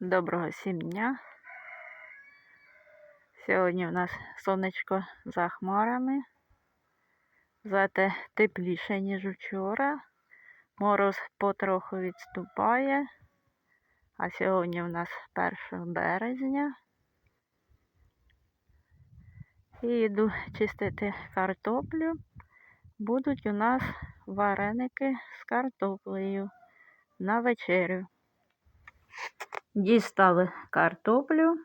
Доброго всім дня. Сьогодні у нас сонечко за хмарами. Зате тепліше, ніж вчора. Мороз потроху відступає. А сьогодні у нас 1 березня. І йду чистити картоплю. Будуть у нас вареники з картоплею на вечерю. Дістали картоплю,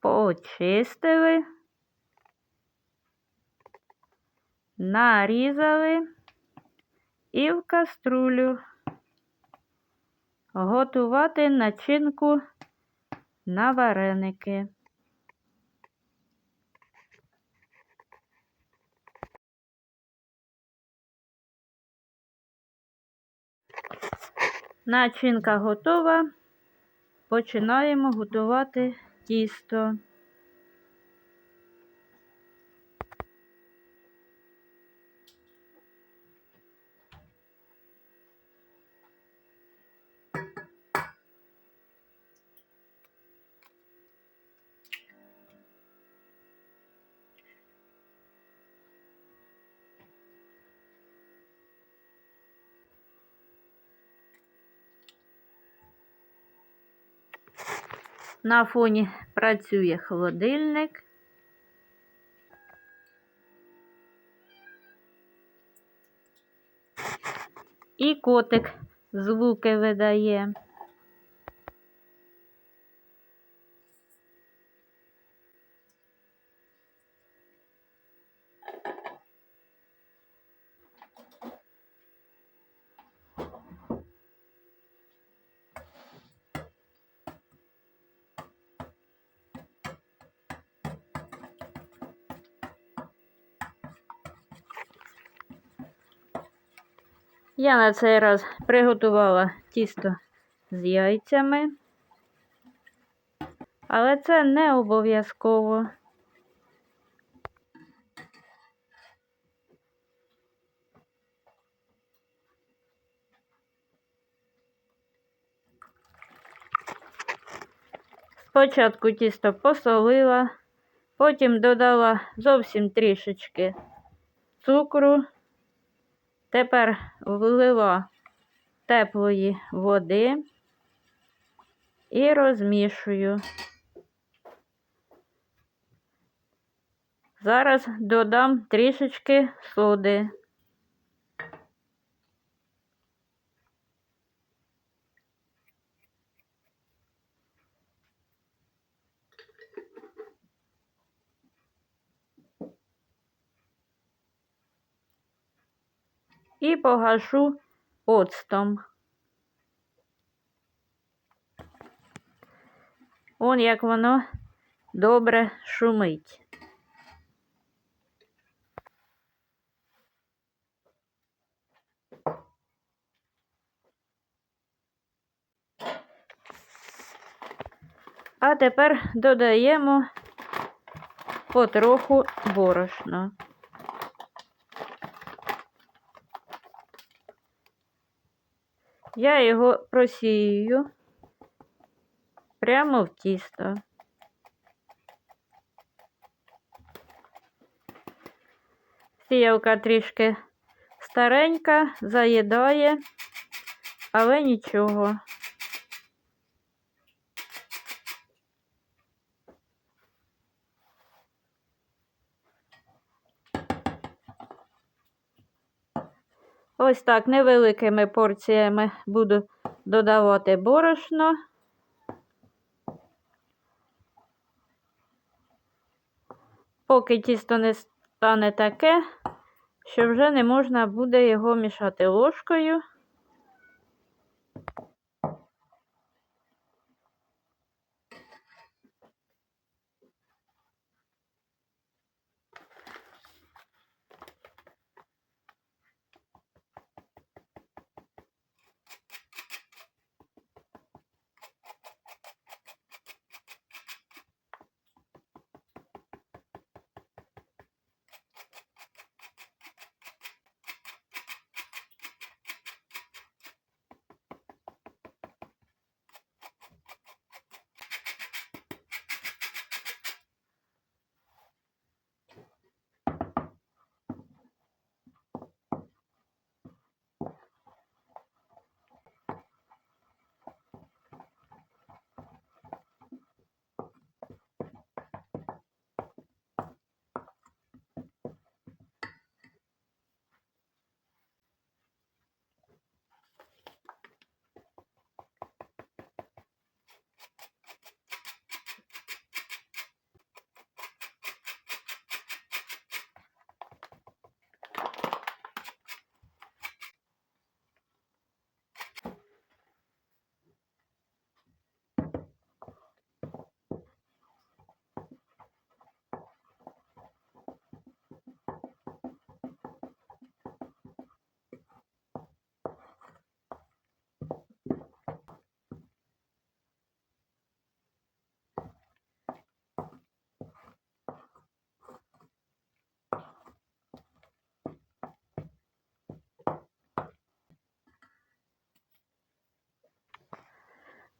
почистили, нарізали і в каструлю готувати начинку на вареники. Начинка готова. Починаємо готувати тісто. На фоні працює холодильник. І котик звуки видає. Я на цей раз приготувала тісто з яйцями, але це не обов'язково. Спочатку тісто посолила, потім додала зовсім трішечки цукру. Тепер влила теплої води і розмішую. Зараз додам трішечки соди. І погашу оцтом. Он як воно добре шумить. А тепер додаємо потроху борошна. Я його просію прямо в тісто. Сіявка трішки старенька, заїдає, але нічого. Ось так невеликими порціями буду додавати борошно. Поки тісто не стане таке, що вже не можна буде його мішати ложкою.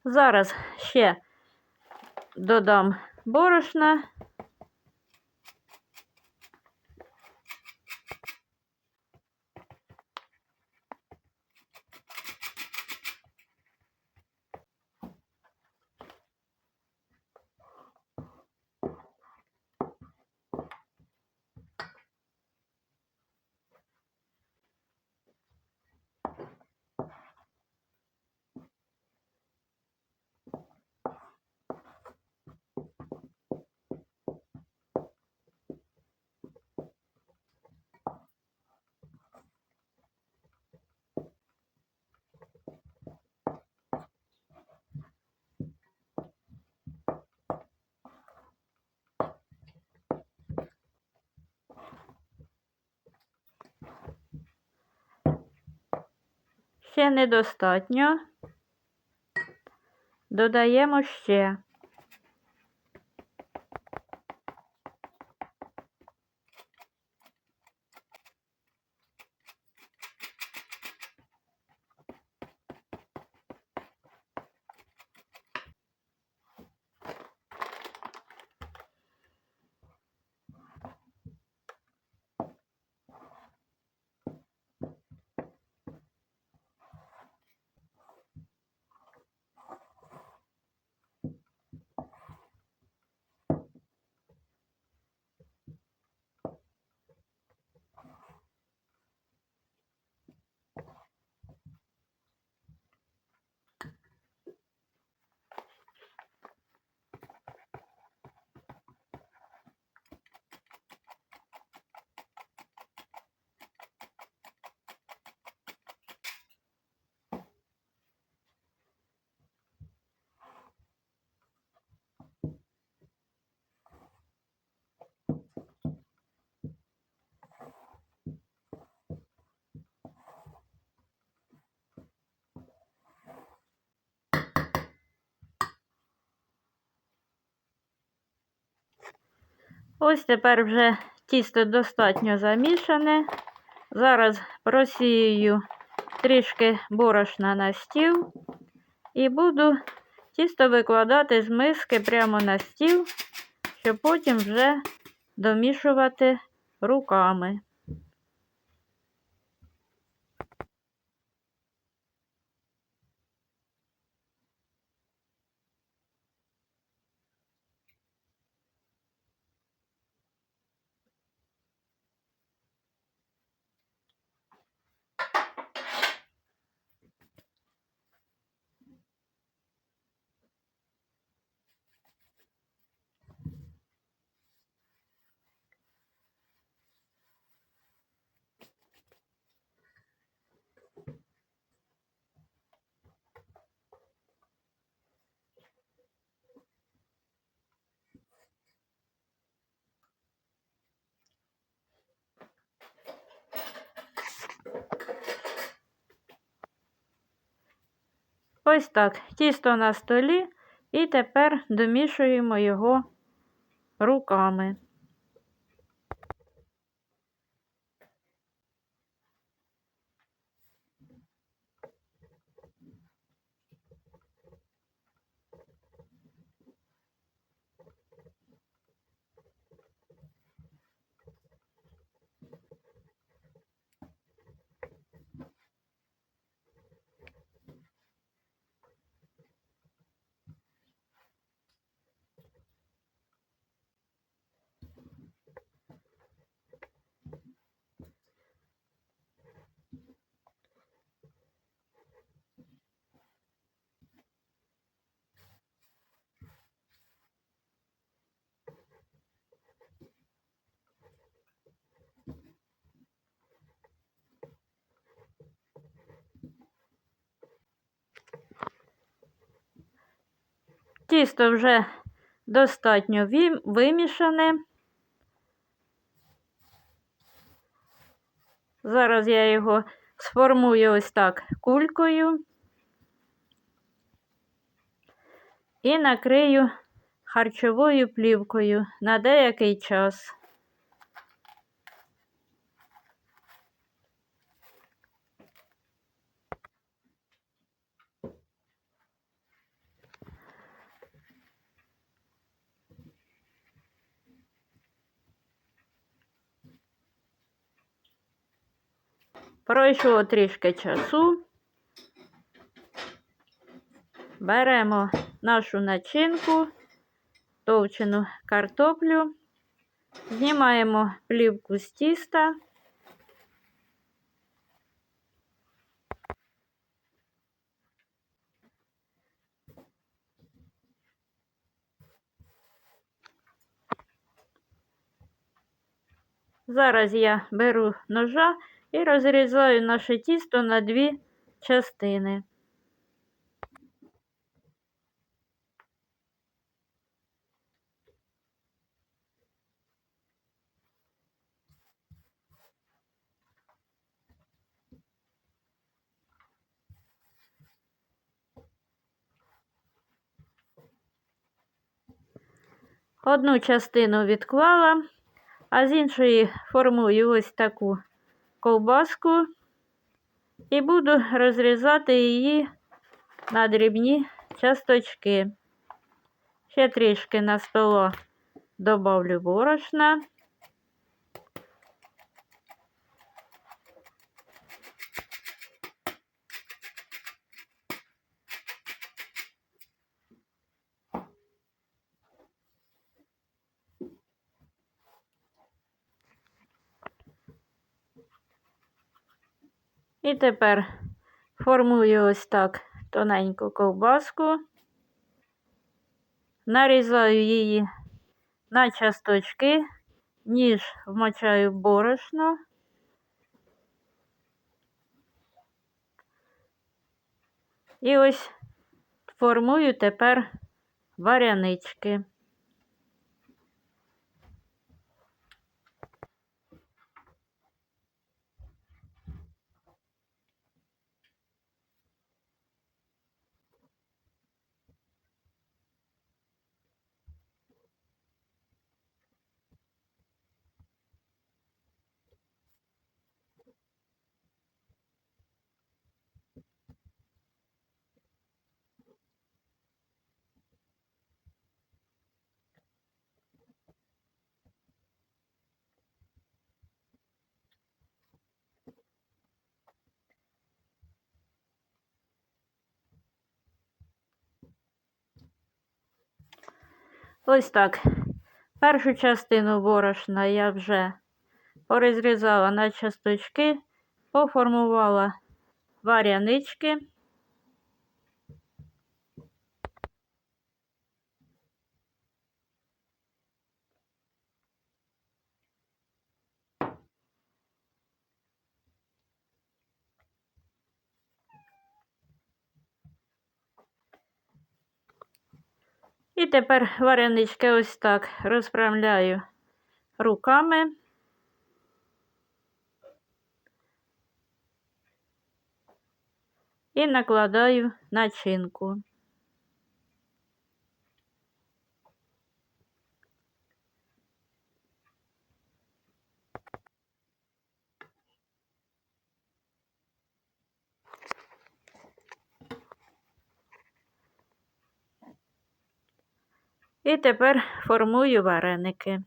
Зараз ще додам борошна. Ще недостатньо. Додаємо ще. Ось тепер вже тісто достатньо замішане. Зараз просію трішки борошна на стіл і буду тісто викладати з миски прямо на стіл, щоб потім вже домішувати руками. Ось так. Тісто на столі, і тепер домішуємо його руками. Тісто вже достатньо вимішане. Зараз я його сформую ось так кулькою і накрию харчовою плівкою на деякий час. Пройшло трішки часу. Беремо нашу начинку, товчену картоплю, знімаємо плівку з тіста. Зараз я беру ножа і розрізаю наше тісто на дві частини. Одну частину відклала, а з іншої формую ось таку ковбаску і буду розрізати її на дрібні часточки. Ще трішки на столо добавлю борошна. І тепер формую ось так тоненьку ковбаску, нарізаю її на часточки, ніж вмочаю борошно. І ось формую тепер варянички. Ось так. Першу частину борошна я вже порозрізала на часточки, поформувала варянички. Тепер варенички ось так розправляю руками. І накладаю начинку. І тепер формую вареники.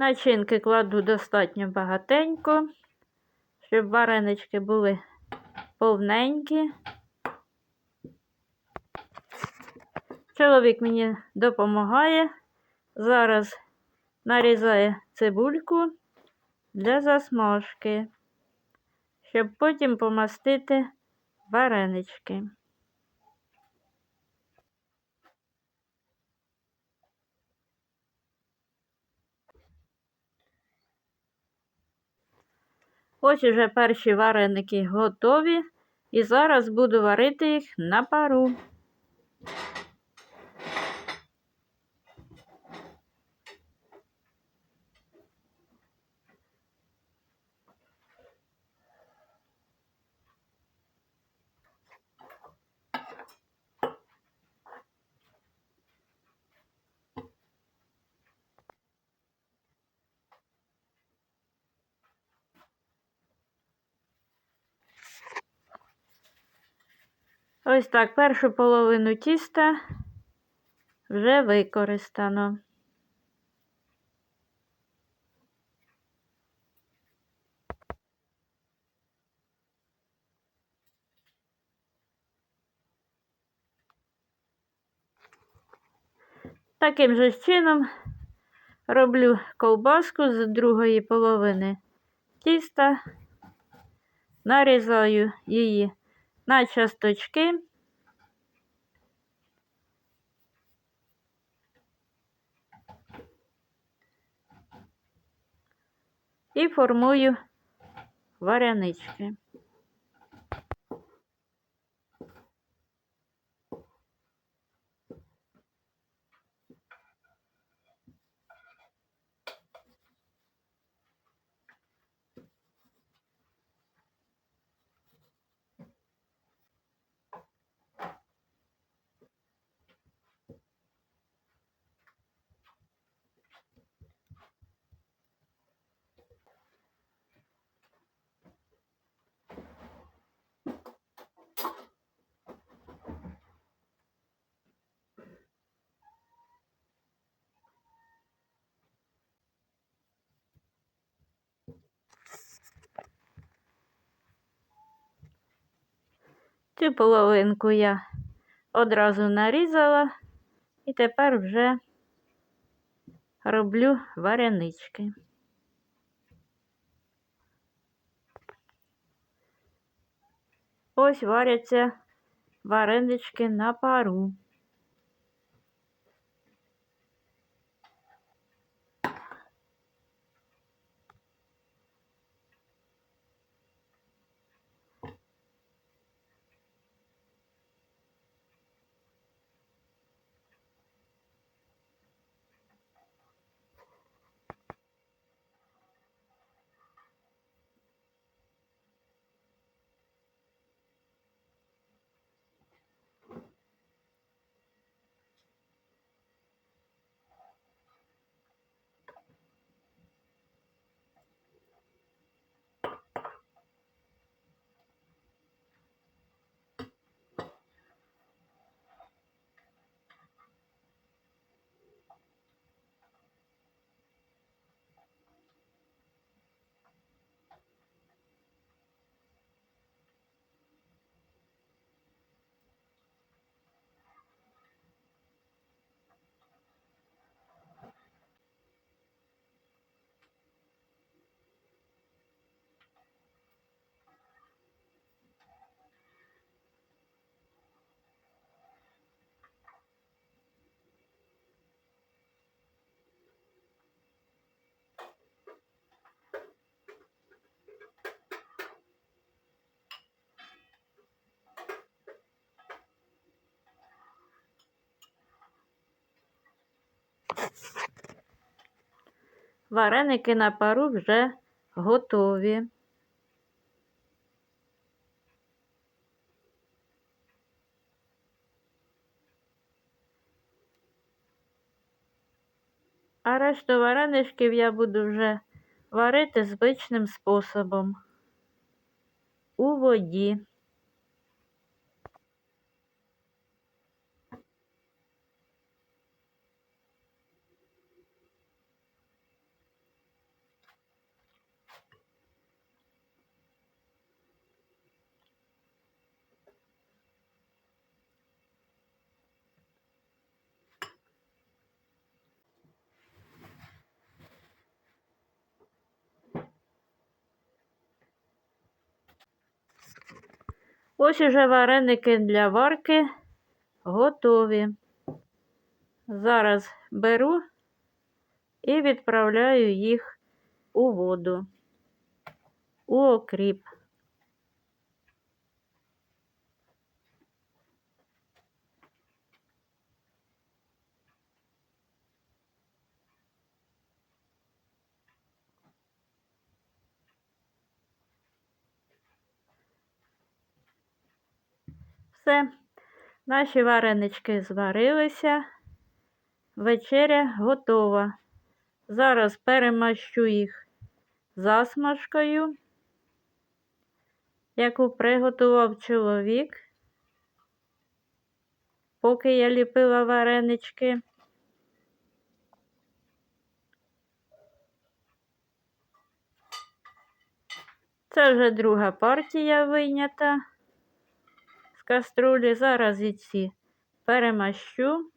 Начинки кладу достатньо багатенько, щоб варенички були повненькі. Чоловік мені допомагає. Зараз нарізає цибульку для засмажки, щоб потім помастити варенички. Ось уже перші вареники готові, і зараз буду варити їх на пару. Ось так першу половину тіста вже використано. Таким же чином роблю ковбаску з другої половини тіста, нарізаю її на часточки. І формую варянички. Цю половинку я одразу нарізала і тепер вже роблю варянички. Ось варяться варенички на пару. Вареники на пару вже готові. А решту вареничків я буду вже варити звичним способом у воді. Ось уже вареники для варки готові. Зараз беру і відправляю їх у воду, у окріп. Все, наші варенички зварилися. Вечеря готова. Зараз перемащу їх засмажкою, яку приготував чоловік, поки я ліпила варенички. Це вже друга партія вийнята каструлі. Зараз і ці перемащу.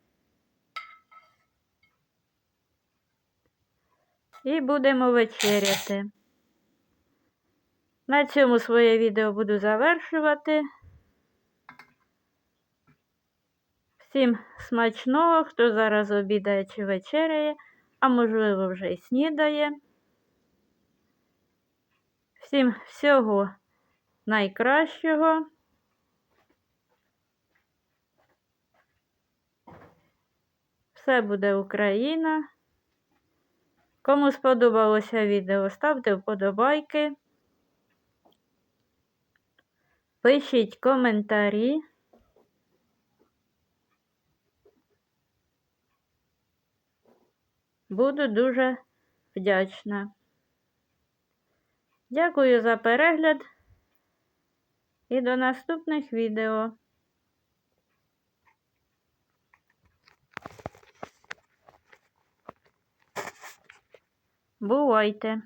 І будемо вечеряти. На цьому своє відео буду завершувати. Всім смачного, хто зараз обідає чи вечеряє, а можливо вже й снідає. Всім всього найкращого. Все буде Україна. Кому сподобалося відео, ставте вподобайки. Пишіть коментарі. Буду дуже вдячна. Дякую за перегляд і до наступних відео. Бувайте!